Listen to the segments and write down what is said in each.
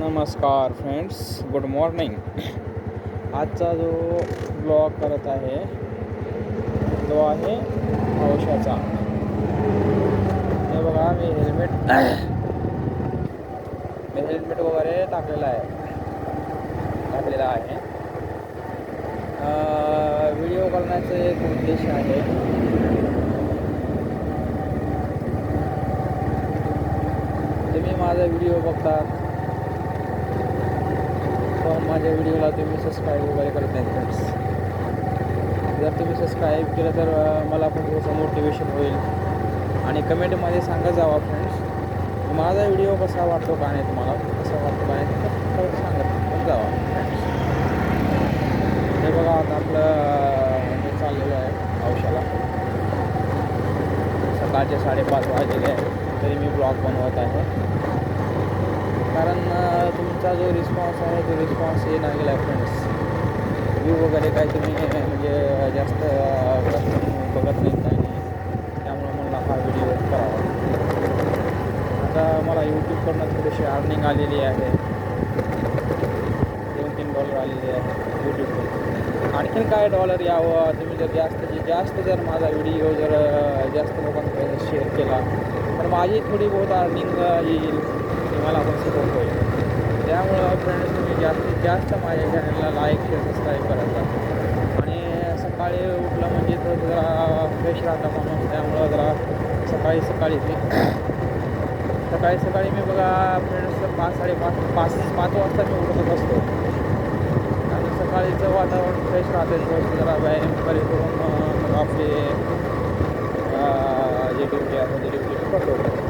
नमस्कार friends good morning. आजचा जो ब्लॉग करत आहे तो आहे औषधाचा हे बघा मी हेल्मेट मी हेल्मेट वगैरे टाकलेला आहे. टाकलेला आहे. व्हिडिओ करण्याचं एक उद्देश आहे. तुम्ही माझा व्हिडिओ बघतात माझ्या व्हिडिओला तुम्ही सबस्क्राईब वगैरे करत नाही फ्रेंड्स जर तुम्ही सबस्क्राईब केलं तर मला पण थोडंसं मोटिवेशन होईल. आणि कमेंटमध्ये सांगत जावा फ्रेंड्स माझा व्हिडिओ कसा वाटतो का नाही तुम्हाला? कसा वाटतो का नाही? सांगत पण जावा फ्रेंड्स हे बघा आता आपलं हे चाललेलं आहे औषधाला सकाळचे साडेपाच वाजलेले आहे. तरी मी ब्लॉग बनवत आहे. कारण तुमचा जो रिस्पॉन्स आहे तो रिस्पॉन्स ये नाही गेला फ्रेंड्स व्ह्यू वगैरे काय तुम्ही म्हणजे जास्त बघत नाही आणि नाही त्यामुळं मला हा व्हिडिओ करावा आता मला यूट्यूबकडनं थोडीशी अर्निंग आलेली आहे. दोन तीन डॉलर आलेले आहे यूट्यूबवर आणखीन काय डॉलर यावं? तुम्ही जर जास्त जास्त जर माझा व्हिडिओ जर जास्त लोकांपर्यंत शेअर केला तर माझी थोडी बहुत अर्निंग येईल. तुम्हाला मला शिकवतो सपोर्ट त्यामुळं फ्रेंड्स तुम्ही जास्तीत जास्त माझ्या चॅनलला लाईक शेअर सबस्क्राईब करायचा आणि सकाळी उठलं म्हणजे तो जरा फ्रेश राहतं म्हणून त्यामुळं जरा सकाळी सकाळी मी सकाळी सकाळी मी बघा फ्रेंड्स पाच साडेपाच पाच पाच वाजता मी उठत असतो आणि सकाळीचं वातावरण फ्रेश राहते थोडंसं जरा व्यायाम करी करून मग आपले जे ड्युटी आहे ते ड्युटी करतो.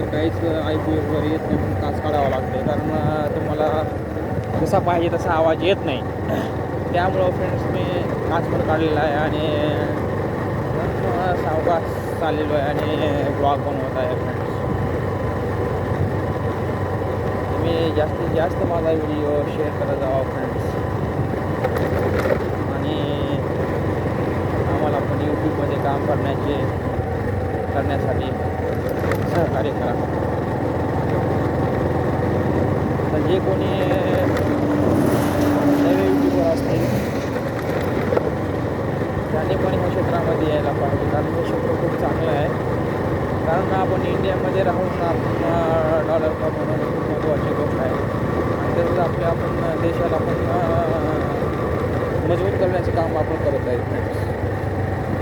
तर काहीच ऐकू वगैरे येत नाही म्हणून काच काढावा लागते कारण तुम्हाला जसा पाहिजे तसा आवाज येत नाही. त्यामुळं फ्रेंड्स मी काच पण काढलेला आहे आणि अं, सावकाश चाललेलो आहे आणि ब्लॉग बनवत आहे फ्रेंड्स तुम्ही जास्तीत जास्त माझा व्हिडिओ शेअर करत जावा फ्रेंड्स आणि आम्हाला पण यूट्यूबमध्ये काम करण्याचे करण्यासाठी. सहकार्य करा. तर जे कोणी नवे युट्यूबर असतील त्याने पण ह्या क्षेत्रामध्ये यायला पाहिजे. कारण हे क्षेत्र खूप चांगलं आहे. कारण आपण इंडियामध्ये राहून आपण डॉलर कमवणं खूप महत्त्वाची गोष्ट आहे. आणि तसंच आपल्या आपण देशाला आपण मजबूत करण्याचं काम आपण करत आहे.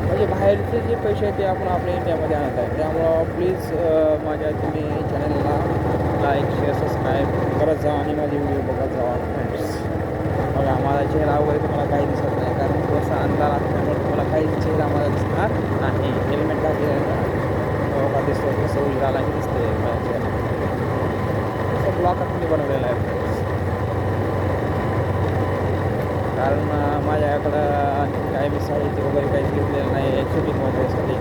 म्हणजे बाहेरचे जे पैसे आहेत ते आपण आपल्या इंडियामध्ये आणत आहे. त्यामुळं प्लीज माझ्या तुम्ही चॅनलला लाईक शेअर सबस्क्राईब करत जा आणि माझे व्हिडिओ बघत जावा फ्रेंड्स बघा माझा चेहरा वगैरे तुम्हाला काही दिसत नाही कारण थोडासा अंधार असल्यामुळे तुम्हाला काही चेहरा आम्हाला दिसणार नाही. हेल्मेट घातलेला दिसतो कसं उजाला दिसते माझ्या चेहरा असं ब्लॉक मी बनवलेला आहे फ्रेंड्स कारण माझ्याकडं आणखी मी साहित्य वगैरे काही घेतलेलं नाही आहे शूटिंग वगैरेसाठी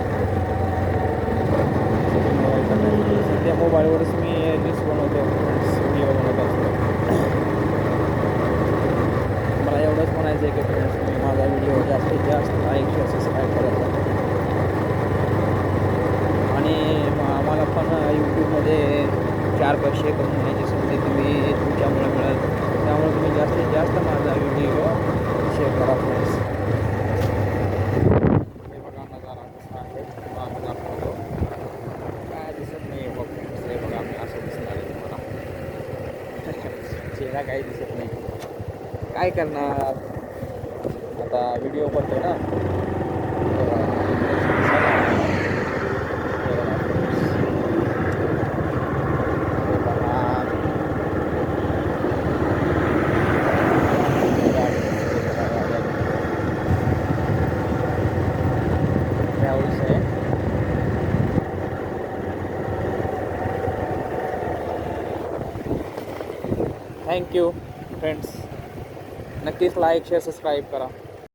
शूटिंग वगैरे करण्यासाठी सध्या मोबाईलवरच मी रील्स बनवतो फ्रेंड्स व्हिडिओ बनवत असतो. मला एवढंच म्हणायचं आहे की फ्रेंड्स तुम्ही माझा व्हिडिओ जास्तीत जास्त लाईक शेअर सबस्क्राईब करत आणि आम्हाला पण यूट्यूबमध्ये चार पैसे कमवण्याची संधी तुम्ही तुमच्यामुळे मिळत त्यामुळे तुम्ही जास्तीत जास्त माझा व्हिडिओ शेअर करा फ्रेंड्स हे बघा नजारा कसा आहे तुम्हाला दाखवतो काय दिसत नाही बघ फ्रेंड्स हे बघा मी असं दिसणार आहे तुम्हाला चेहरा काही दिसत नाही. काय करणार? आता व्हिडिओ करतोय ना हे बघा. हे बघा friends. हे बघा. ट्रॅव्हल्स आहे थँक्यू फ्रेंड्स नक्कीच लाईक शेअर सबस्क्राईब करा.